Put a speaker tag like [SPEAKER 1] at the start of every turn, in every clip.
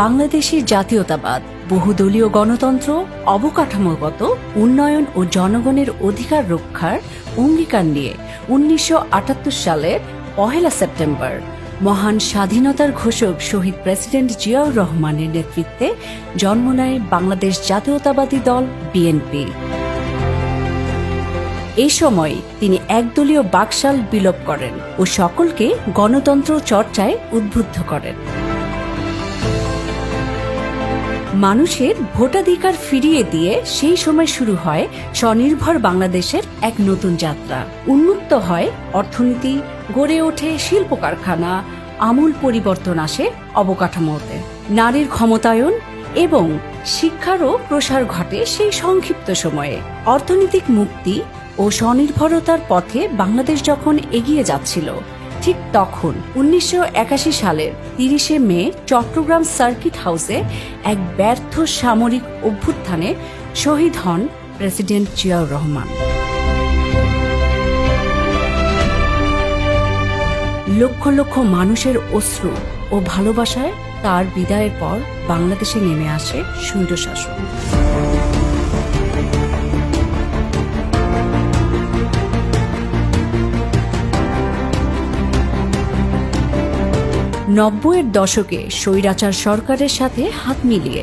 [SPEAKER 1] বাংলাদেশি জাতীয়তাবাদ, বহুদলীয় গণতন্ত্র, অবকাঠামোগত উন্নয়ন ও জনগণের অধিকার রক্ষার অঙ্গীকার নিয়ে উনিশশো আটাত্তর সালের পহেলা সেপ্টেম্বর মহান স্বাধীনতার ঘোষক শহীদ প্রেসিডেন্ট জিয়াউর রহমানের নেতৃত্বে জন্ম নেয় বাংলাদেশ জাতীয়তাবাদী দল, বিএনপি। এই সময় তিনি একদলীয় বাকশাল বিলোপ করেন ও সকলকে গণতন্ত্র চর্চায় উদ্বুদ্ধ করেন। মানুষের ভোটাধিকার ফিরিয়ে দিয়ে সেই সময় শুরু হয় স্বনির্ভর বাংলাদেশের এক নতুন যাত্রা। উন্মুক্ত হয় অর্থনীতি, গড়ে ওঠে শিল্প কারখানা আমূল পরিবর্তন আসে অবকাঠামোতে। নারীর ক্ষমতায়ন এবং শিক্ষারও প্রসার ঘটে সেই সংক্ষিপ্ত সময়ে। অর্থনৈতিক মুক্তি ও স্বনির্ভরতার পথে বাংলাদেশ যখন এগিয়ে যাচ্ছিল ঠিক তখন, উনিশশো একাশি সালের তিরিশে মে, চট্টগ্রাম সার্কিট হাউসে এক ব্যর্থ সামরিক অভ্যুত্থানে শহীদ হন প্রেসিডেন্ট জিয়াউর রহমান। লক্ষ লক্ষ মানুষের অশ্রু ও ভালোবাসায় তার বিদায়ের পর বাংলাদেশে নেমে আসে স্বৈরশাসন নব্বইয়ের দশকে স্বৈরাচার সরকারের সাথে হাত মিলিয়ে,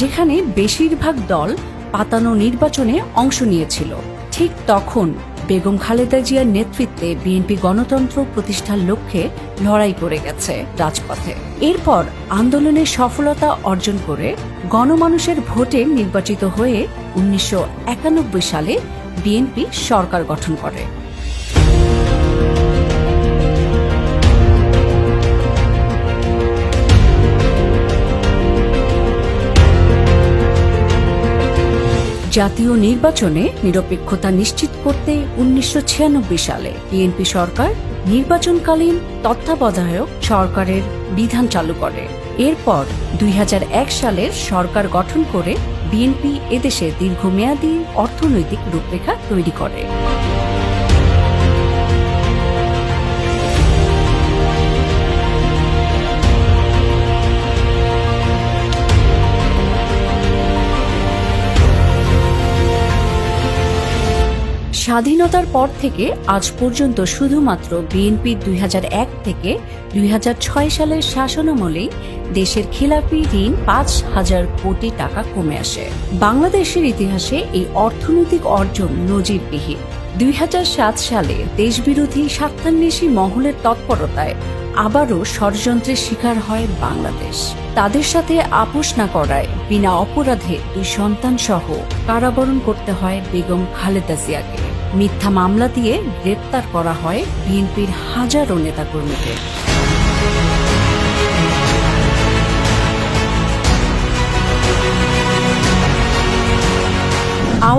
[SPEAKER 1] যেখানে বেশিরভাগ দল পাতানো নির্বাচনে অংশ নিয়েছিল। ঠিক তখন বেগম খালেদা জিয়ার নেতৃত্বে বিএনপি গণতন্ত্র প্রতিষ্ঠার লক্ষ্যে লড়াই করে গেছে রাজপথে। এরপর আন্দোলনের সফলতা অর্জন করে গণমানুষের ভোটে নির্বাচিত হয়ে উনিশশো একানব্বই সালে বিএনপি সরকার গঠন করে। জাতীয় নির্বাচনে নিরপেক্ষতা নিশ্চিত করতে উনিশশো ছিয়ানব্বই সালে বিএনপি সরকার নির্বাচনকালীন তত্ত্বাবধায়ক সরকারের বিধান চালু করে। এরপর দুই হাজার এক সালের সরকার গঠন করে বিএনপি এদেশে দীর্ঘমেয়াদী অর্থনৈতিক রূপরেখা তৈরি করে। স্বাধীনতার পর থেকে আজ পর্যন্ত শুধুমাত্র বিএনপি দুই হাজার এক থেকে দুই হাজার ছয় সালের শাসনামলেই দেশের খিলাপি ঋণ পাঁচ হাজার কোটি টাকা কমে আসে। বাংলাদেশের ইতিহাসে এই অর্থনৈতিক অর্জন নজিরবিহীন। দুই হাজার সাত সালে দেশবিরোধী স্বার্থান্বেষী মহলের তৎপরতায় আবারও ষড়যন্ত্রের শিকার হয় বাংলাদেশ। তাদের সাথে আপোষ না করায় বিনা অপরাধে দুই সন্তান সহ কারাবরণ করতে হয় বেগম খালেদা জিয়াকে। মিথ্যা মামলা দিয়ে গ্রেপ্তার করা হয় বিএনপির হাজারো নেতাকর্মীকে।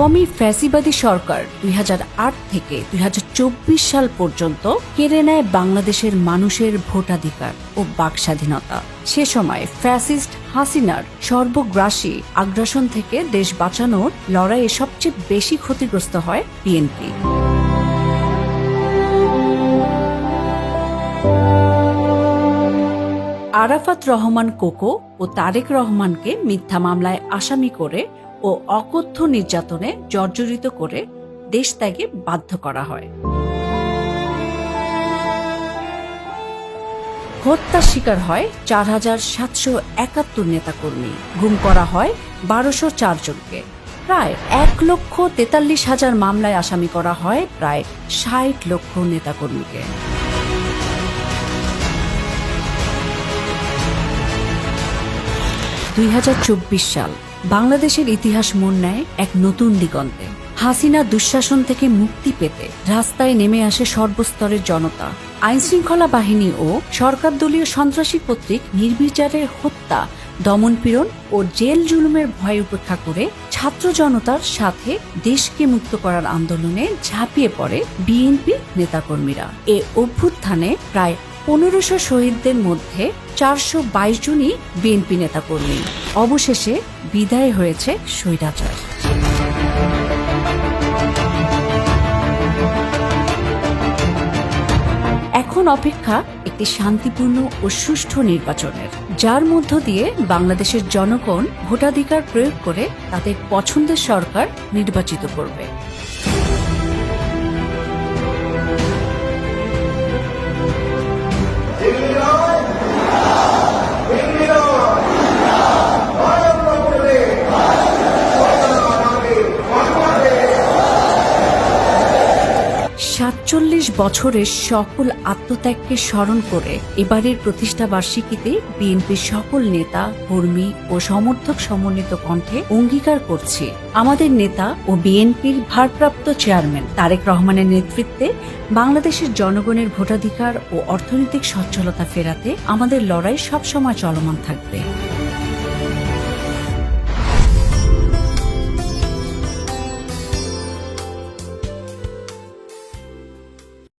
[SPEAKER 1] আওয়ামী ফ্যাসিবাদী সরকার দুই হাজার আট থেকে দুই হাজার চব্বিশ সাল পর্যন্ত কেড়ে নেয় বাংলাদেশের মানুষের ভোটাধিকার ও বাক স্বাধীনতা সে সময় ফ্যাসিস্ট হাসিনার সর্বগ্রাসী আগ্রাসন থেকে দেশ বাঁচানোর লড়াইয়ে সবচেয়ে বেশি ক্ষতিগ্রস্ত হয় বিএনপি। আরাফাত রহমান কোকো ও তারেক রহমানকে মিথ্যা মামলায় আসামি করে ও অকথ্য নির্যাতনে জর্জরিত করে দেশ ত্যাগে বাধ্য করা হয়। হত্যার শিকার হয় চার হাজার সাতশো একাত্তর নেতাকর্মী। গুম করা হয় বারোশো চারজনকে প্রায় এক লক্ষ তেতাল্লিশ হাজার মামলায় আসামি করা হয় প্রায় ষাট লক্ষ নেতাকর্মীকে। দুই হাজার চব্বিশ সাল বাংলাদেশের ইতিহাস মন নেয় এক নতুন দিগন্তে। হাসিনা দুঃশাসন থেকে মুক্তি পেতে রাস্তায় নেমে আসে সর্বস্তরের জনতা। আইনশৃঙ্খলা বাহিনী ও সরকার দলীয় সন্ত্রাসী কর্তৃক নির্বিচারে হত্যা, দমনপীড়ন ও জেল জুলুমের ভয় উপেক্ষা করে ছাত্র জনতার সাথে দেশকে মুক্ত করার আন্দোলনে ঝাঁপিয়ে পড়ে বিএনপি নেতাকর্মীরা। এ অভ্যুত্থানে প্রায় পনেরোশো শহীদদের মধ্যে চারশো বাইশ জনই বিএনপি নেতাকর্মী। অবশেষে বিদায় হয়েছে স্বৈরাচার। এখন অপেক্ষা একটি শান্তিপূর্ণ ও সুষ্ঠু নির্বাচনের। যার মধ্য দিয়ে বাংলাদেশের জনগণ ভোটাধিকার প্রয়োগ করে তাদের পছন্দের সরকার নির্বাচিত করবে। সাতচল্লিশ বছরের সকল আত্মত্যাগকে স্মরণ করে এবারের প্রতিষ্ঠা বার্ষিকীতে বিএনপির সকল নেতা, কর্মী ও সমর্থক সমন্বিত কণ্ঠে অঙ্গীকার করছি। আমাদের নেতা ও বিএনপির ভারপ্রাপ্ত চেয়ারম্যান তারেক রহমানের নেতৃত্বে বাংলাদেশের জনগণের ভোটাধিকার ও অর্থনৈতিক সচ্ছলতা ফেরাতে আমাদের লড়াই সবসময় চলমান থাকবে।